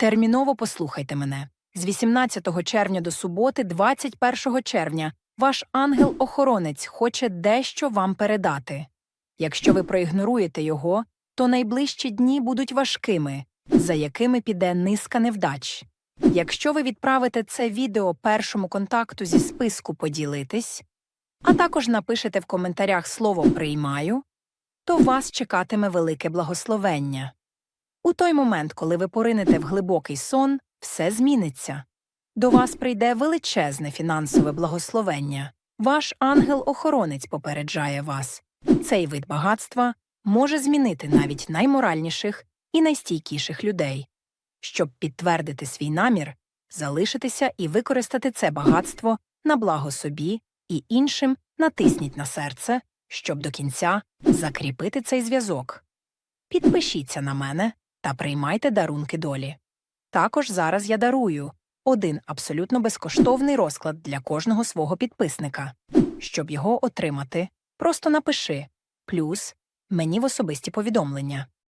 Терміново послухайте мене. З 18 червня до суботи, 21 червня, ваш ангел-охоронець хоче дещо вам передати. Якщо ви проігноруєте його, то найближчі дні будуть важкими, за якими піде низка невдач. Якщо ви відправите це відео першому контакту зі списку поділитись, а також напишете в коментарях слово приймаю, то вас чекатиме велике благословення. У той момент, коли ви поринете в глибокий сон, все зміниться. До вас прийде величезне фінансове благословення. Ваш ангел-охоронець попереджає вас. Цей вид багатства може змінити навіть найморальніших і найстійкіших людей. Щоб підтвердити свій намір, залишитися і використати це багатство на благо собі і іншим натисніть на серце, щоб до кінця закріпити цей зв'язок. Підпишіться на мене та приймайте дарунки долі. Також зараз я дарую один абсолютно безкоштовний розклад для кожного свого підписника. Щоб його отримати, просто напиши плюс мені в особисті повідомлення.